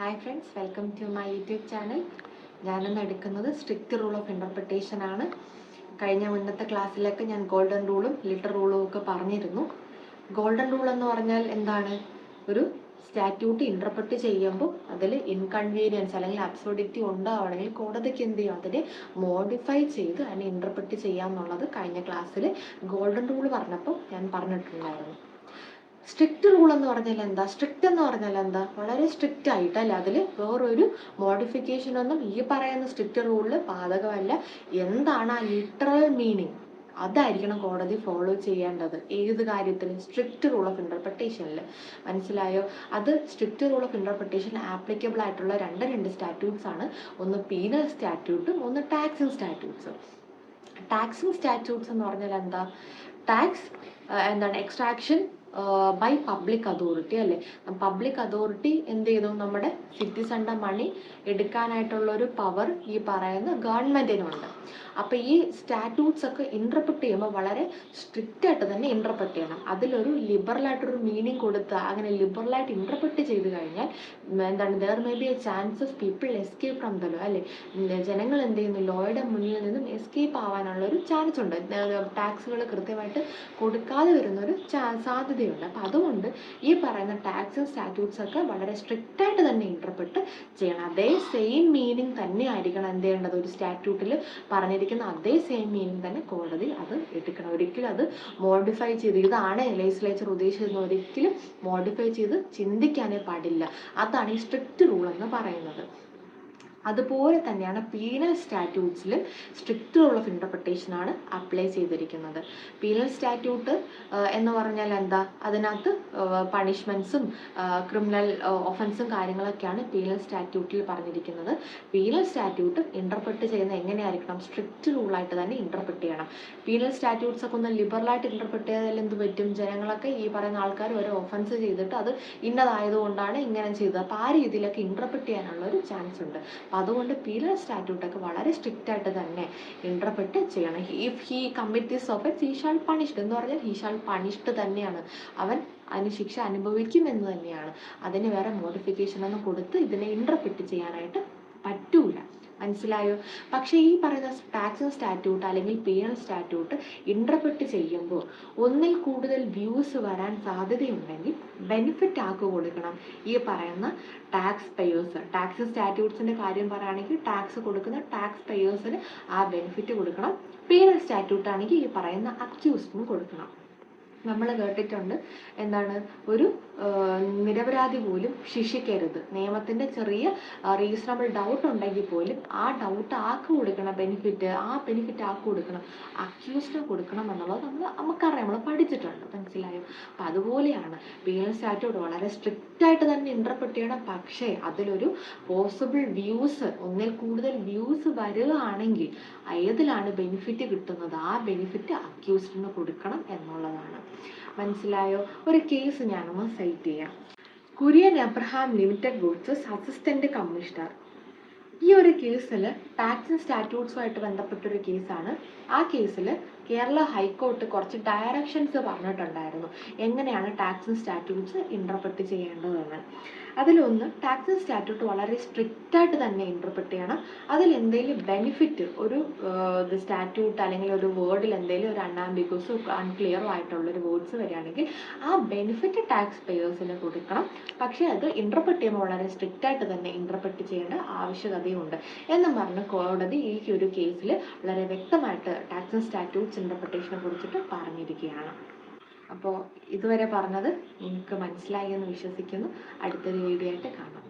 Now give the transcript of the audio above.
Hi friends welcome to my YouTube channel ഞാനിന്ന് എടുക്കുന്നത് strict rule of interpretation ആണ്. കഴിഞ്ഞ മുന്നത്തെ ക്ലാസ്സിലൊക്കെ ഞാൻ ഗോൾഡൻ റൂളും ലിറ്റർ റൂളും ഒക്കെ പറഞ്ഞിരുന്നു. ഗോൾഡൻ റൂൾ എന്ന് പറഞ്ഞാൽ എന്താണ്? ഒരു സ്റ്റാറ്റ്യൂട്ട് ഇന്റർപ്രറ്റ് ചെയ്യുമ്പോൾ അതിൽ ഇൻകൺവീനിയൻസ് അല്ലെങ്കിൽ അബ്സോഡിറ്റി ഉണ്ടാവുകയാണെങ്കിൽ കോടതിക്ക് എന്ത് ചെയ്യും? അതിനെ മോഡിഫൈ ചെയ്ത് അതിനെ ഇന്റർപ്രറ്റ് ചെയ്യാമെന്നുള്ളത് കഴിഞ്ഞ ക്ലാസ്സിൽ ഗോൾഡൻ റൂൾ പറഞ്ഞപ്പോൾ ഞാൻ പറഞ്ഞിട്ടുണ്ടായിരുന്നു. സ്ട്രിക്റ്റ് റൂൾ എന്ന് പറഞ്ഞാൽ എന്താ? സ്ട്രിക്റ്റ് എന്ന് പറഞ്ഞാൽ എന്താ? വളരെ സ്ട്രിക്റ്റ് ആയിട്ടല്ല? അതിൽ വേറൊരു മോഡിഫിക്കേഷൻ ഒന്നും ഈ പറയുന്ന സ്ട്രിക്റ്റ് റൂളിൽ ബാധകമല്ല. എന്താണ് ആ ലിറ്ററൽ മീനിങ് അതായിരിക്കണം കോടതി ഫോളോ ചെയ്യേണ്ടത്. ഏത് കാര്യത്തിൽ സ്ട്രിക്റ്റ് റൂൾ ഓഫ് ഇന്റർപ്രിട്ടേഷനിൽ മനസ്സിലായോ? അത് strict rule of interpretation applicable ആയിട്ടുള്ള രണ്ട് രണ്ട് സ്റ്റാറ്റ്യൂട്ട്സ് ആണ്. ഒന്ന് പീനൽ സ്റ്റാറ്റ്യൂട്ടും ഒന്ന് ടാക്സിങ് സ്റ്റാറ്റ്യൂട്ട്സും ടാക്സിങ് സ്റ്റാറ്റ്യൂട്ട്സ് എന്ന് പറഞ്ഞാൽ എന്താ? ടാക്സ് എന്താണ്? എക്സ്ട്രാക്ഷൻ ബൈ പബ്ലിക് അതോറിറ്റി അല്ലേ? പബ്ലിക് അതോറിറ്റി എന്ത് ചെയ്തു? നമ്മുടെ സിറ്റിസന്റെ മണി എടുക്കാനായിട്ടുള്ള ഒരു പവർ ഈ പറയുന്ന ഗവൺമെന്റിനുണ്ട് അപ്പൊ ഈ സ്റ്റാറ്റ്യൂട്ട്സ് ഒക്കെ ഇന്റർപ്രറ്റ് ചെയ്യുമ്പോൾ വളരെ സ്ട്രിക്റ്റ് ആയിട്ട് തന്നെ ഇന്റർപ്രറ്റ് ചെയ്യണം. അതിലൊരു ലിബറൽ ആയിട്ടൊരു മീനിങ് കൊടുത്ത് അങ്ങനെ ലിബറൽ ആയിട്ട് ഇന്റർപ്രറ്റ് ചെയ്ത് കഴിഞ്ഞാൽ എന്താണ് there may be a chance of people escape from the law അല്ലേ? ജനങ്ങൾ എന്ത് ചെയ്യുന്നു? ലോയുടെ മുന്നിൽ നിന്നും എസ്കേപ്പ് ആവാനുള്ള ഒരു ചാൻസ് ഉണ്ട്. ടാക്സുകൾ കൃത്യമായിട്ട് കൊടുക്കാതെ വരുന്ന ഒരു ചാ- സാധ്യതയുണ്ട്. അപ്പം അതുകൊണ്ട് ഈ പറയുന്ന ടാക്സ് സ്റ്റാറ്റ്യൂട്ട്സ് ഒക്കെ വളരെ സ്ട്രിക്റ്റ് ആയിട്ട് തന്നെ ഇന്റർപ്രറ്റ് ചെയ്യണം. അതേ സെയിം മീനിങ് തന്നെ ആയിരിക്കണം എന്ത് ചെയ്യേണ്ടത്? ഒരു സ്റ്റാറ്റ്യൂട്ടിൽ പറഞ്ഞിരിക്കുന്ന അതേ സെയിം മീനിങ് തന്നെ കോടതി അത് എടുക്കണം. ഒരിക്കലും അത് മോഡിഫൈ ചെയ്ത് ഇതാണ് ലെജിസ്ലേച്ചർ ഉദ്ദേശിച്ചതെന്ന് ഒരിക്കലും മോഡിഫൈ ചെയ്ത് ചിന്തിക്കാനേ പാടില്ല. അതാണ് ഈ സ്ട്രിക്റ്റ് റൂൾ എന്ന് പറയുന്നത്. അതുപോലെ തന്നെയാണ് പീനൽ സ്റ്റാറ്റ്യൂട്ട്സിലും സ്ട്രിക്റ്റ് റൂൾ ഓഫ് ഇന്റർപ്രിട്ടേഷൻ ആണ് അപ്ലൈ ചെയ്തിരിക്കുന്നത് പീനൽ സ്റ്റാറ്റ്യൂട്ട് എന്ന് പറഞ്ഞാൽ എന്താ? അതിനകത്ത് പണിഷ്മെൻസും ക്രിമിനൽ ഒഫൻസും കാര്യങ്ങളൊക്കെയാണ് പീനൽ സ്റ്റാറ്റ്യൂട്ടിൽ പറഞ്ഞിരിക്കുന്നത്. പീനൽ സ്റ്റാറ്റ്യൂട്ട് ഇന്റർപ്രറ്റ് ചെയ്യുന്ന എങ്ങനെയായിരിക്കണം? സ്ട്രിക്റ്റ് റൂളായിട്ട് തന്നെ ഇന്റർപ്രറ്റ് ചെയ്യണം. പീനൽ സ്റ്റാറ്റ്യൂട്ട്സ് ഒക്കെ ഒന്ന് ലിബറലായിട്ട് ഇന്റർപ്രിട്ട് ചെയ്താൽ എന്ത് പറ്റും? ജനങ്ങളൊക്കെ ഈ പറയുന്ന ആൾക്കാർ ഒരു ഒഫൻസ് ചെയ്തിട്ട് അത് ഇന്നതായതുകൊണ്ടാണ് ഇങ്ങനെ ചെയ്തത്. അപ്പോൾ ആ രീതിയിലൊക്കെ ഇന്റർപ്രറ്റ് ചെയ്യാനുള്ള ഒരു ചാൻസ് ഉണ്ട്. അതുകൊണ്ട് പീനൽ സ്റ്റാറ്റ്യൂട്ടൊക്കെ വളരെ സ്ട്രിക്റ്റ് ആയിട്ട് തന്നെ ഇന്റർപ്രറ്റ് ചെയ്യണം. If he commit this offence he shall punished എന്ന് പറഞ്ഞാൽ ഹീ ഷാൾ പണിഷ്ഡ് തന്നെയാണ്. അവൻ അതിന് ശിക്ഷ അനുഭവിക്കും എന്ന് തന്നെയാണ്. അതിന് വേറെ മോഡിഫിക്കേഷൻ ഒന്നും കൊടുത്ത് ഇതിനെ ഇന്റർപ്രറ്റ് ചെയ്യാനായിട്ട് പറ്റൂല. മനസ്സിലായോ? പക്ഷേ ഈ പറയുന്ന ടാക്സ് സ്റ്റാറ്റ്യൂട്ട് അല്ലെങ്കിൽ പീനൽ സ്റ്റാറ്റ്യൂട്ട് ഇന്റർപ്രറ്റ് ചെയ്യുമ്പോൾ ഒന്നിൽ കൂടുതൽ വ്യൂസ് വരാൻ സാധ്യതയുണ്ടെങ്കിൽ ബെനിഫിറ്റ് ആക്ക് കൊടുക്കണം. ഈ പറയുന്ന ടാക്സ് പേയേഴ്സ് ടാക്സ് സ്റ്റാറ്റ്യൂട്ട്സിന്റെ കാര്യം പറയുകയാണെങ്കിൽ ടാക്സ് കൊടുക്കുന്ന ടാക്സ് പേയേഴ്സിന് ആ ബെനിഫിറ്റ് കൊടുക്കണം. പീനൽ സ്റ്റാറ്റ്യൂട്ട് ആണെങ്കിൽ ഈ പറയുന്ന അക്യൂസിനും കൊടുക്കണം. നമ്മൾ കേട്ടിട്ടുണ്ട്. എന്താണ്? ഒരു നിരപരാധി പോലും ശിക്ഷിക്കരുത്. നിയമത്തിന്റെ ചെറിയ റീസണബിൾ ഡൗട്ട് ഉണ്ടെങ്കിൽ പോലും ആ ഡൗട്ട് ആക്ക് കൊടുക്കണം? ബെനിഫിറ്റ് ആ ബെനിഫിറ്റ് ആക്ക് കൊടുക്കണം? അക്യൂസ്ഡ് കൊടുക്കണം എന്നുള്ളത് നമ്മൾ നമുക്കറിയാം. നമ്മൾ പഠിച്ചിട്ടുണ്ട്. മനസ്സിലായോ? അപ്പം അതുപോലെയാണ് പീനൽ സ്റ്റാറ്റ്യൂട്ട് വളരെ സ്ട്രിക്റ്റ് ആയിട്ട് തന്നെ ഇന്റർപ്രറ്റ് ചെയ്യണം പക്ഷേ അതിലൊരു പോസിബിൾ വ്യൂസ് ഒന്നിൽ കൂടുതൽ വ്യൂസ് വരികയാണെങ്കിൽ ഏതിലാണ് ബെനിഫിറ്റ് കിട്ടുന്നത്? ആ ബെനിഫിറ്റ് അക്യൂസ്ഡിന് കൊടുക്കണം എന്നുള്ളതാണ്. മനസ്സിലായോ? ഒരു കേസ് ഞാനൊന്ന് സൈറ്റ് ചെയ്യാം. Kurian Abraham limited versus assistant commissioner ഈ ഒരു കേസിൽ ടാക്സ് സ്റ്റാറ്റ്യൂട്ട്സുമായിട്ട് ബന്ധപ്പെട്ടൊരു കേസാണ് ആ കേസിൽ കേരള ഹൈക്കോർട്ട് കുറച്ച് ഡയറക്ഷൻസ് പറഞ്ഞിട്ടുണ്ടായിരുന്നു. എങ്ങനെയാണ് ടാക്സ് സ്റ്റാറ്റ്യൂട്ട്സ് ഇന്റർപ്രറ്റ് ചെയ്യേണ്ടതെന്ന്. അതിലൊന്ന് ടാക്സ് സ്റ്റാറ്റ്യൂട്ട് വളരെ സ്ട്രിക്റ്റ് ആയിട്ട് തന്നെ ഇന്റർപ്രറ്റ് ചെയ്യണം. അതിൽ എന്തെങ്കിലും ബെനിഫിറ്റ് ഒരു സ്റ്റാറ്റ്യൂട്ട് അല്ലെങ്കിൽ ഒരു വേർഡിൽ എന്തെങ്കിലും ഒരു അൺആംബിഗസോ അൺക്ലിയറോ ആയിട്ടുള്ള ഒരു വേർഡ്സ് വരികയാണെങ്കിൽ ആ ബെനിഫിറ്റ് ടാക്സ് പേയേഴ്സിന് കൊടുക്കണം. പക്ഷേ അത് ഇന്റർപ്രറ്റ് ചെയ്യുമ്പോൾ വളരെ സ്ട്രിക്റ്റ് ആയിട്ട് തന്നെ ഇന്റർപ്രറ്റ് ചെയ്യേണ്ട ആവശ്യകതയുണ്ട്. എന്ന് പറഞ്ഞ് കോടതി ഈ ഒരു കേസിൽ വളരെ വ്യക്തമായിട്ട് ടാക്സ് സ്റ്റാറ്റ്യൂട്ട്സ് ഇന്റർപ്രിട്ടേഷനെ കുറിച്ചിട്ട് പറഞ്ഞിരിക്കുകയാണ്. അപ്പോൾ ഇതുവരെ പറഞ്ഞത് നിങ്ങൾക്ക് മനസ്സിലായി എന്ന് വിശ്വസിക്കുന്നു. അടുത്തൊരു വീഡിയോ ആയിട്ട് കാണാം.